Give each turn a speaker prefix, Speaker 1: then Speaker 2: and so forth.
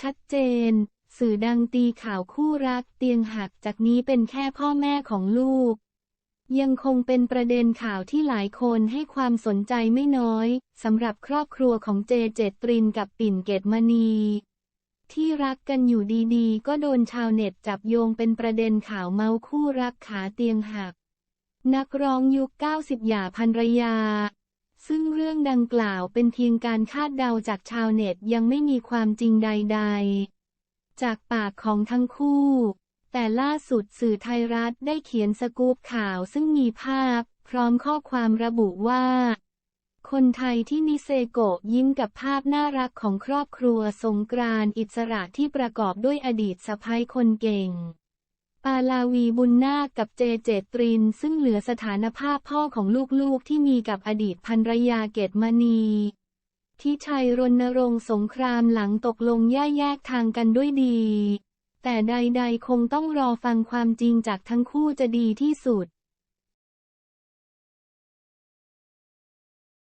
Speaker 1: ชัดเจน สื่อดังตีข่าวคู่รักเตียงหักจากนี้เป็นแค่พ่อแม่ของลูก ยังคงเป็นประเด็นข่าวที่หลายคนให้ความสนใจไม่น้อยสำหรับครอบครัวของเจเจตรินกับปิ่นเกตมณีที่รักกันอยู่ดีๆ ก็โดนชาวเน็ตจับโยงเป็นประเด็นข่าวเมาคู่รักขาเตียงหัก นักร้องยุค 90 หย่าภรรยา ซึ่งเรื่องดังกล่าวเป็นเพียงการคาดเดาจากชาวเน็ตยังไม่มีความจริงใด ๆ จากปากของทั้งคู่ แต่ล่าสุดสื่อไทยรัฐได้เขียนสกู๊ปข่าวซึ่งมีภาพ พร้อมข้อความระบุว่า คนไทยที่นิเซโกะยิ้มกับภาพน่ารักของครอบครัวสงกรานอิสระที่ประกอบด้วยอดีตสะพ้ยคนเก่ง ปาลาวีบุญนาคกับเจเจตริน ซึ่งเหลือสถานภาพพ่อของลูกๆที่มีกับอดีตภรรยาเกตมณีที่ชัยรณรงค์สงครามหลังตกลงแย่แยกทางกันด้วยดี แต่ใดๆคงต้องรอฟังความจริงจากทั้งคู่จะดีที่สุด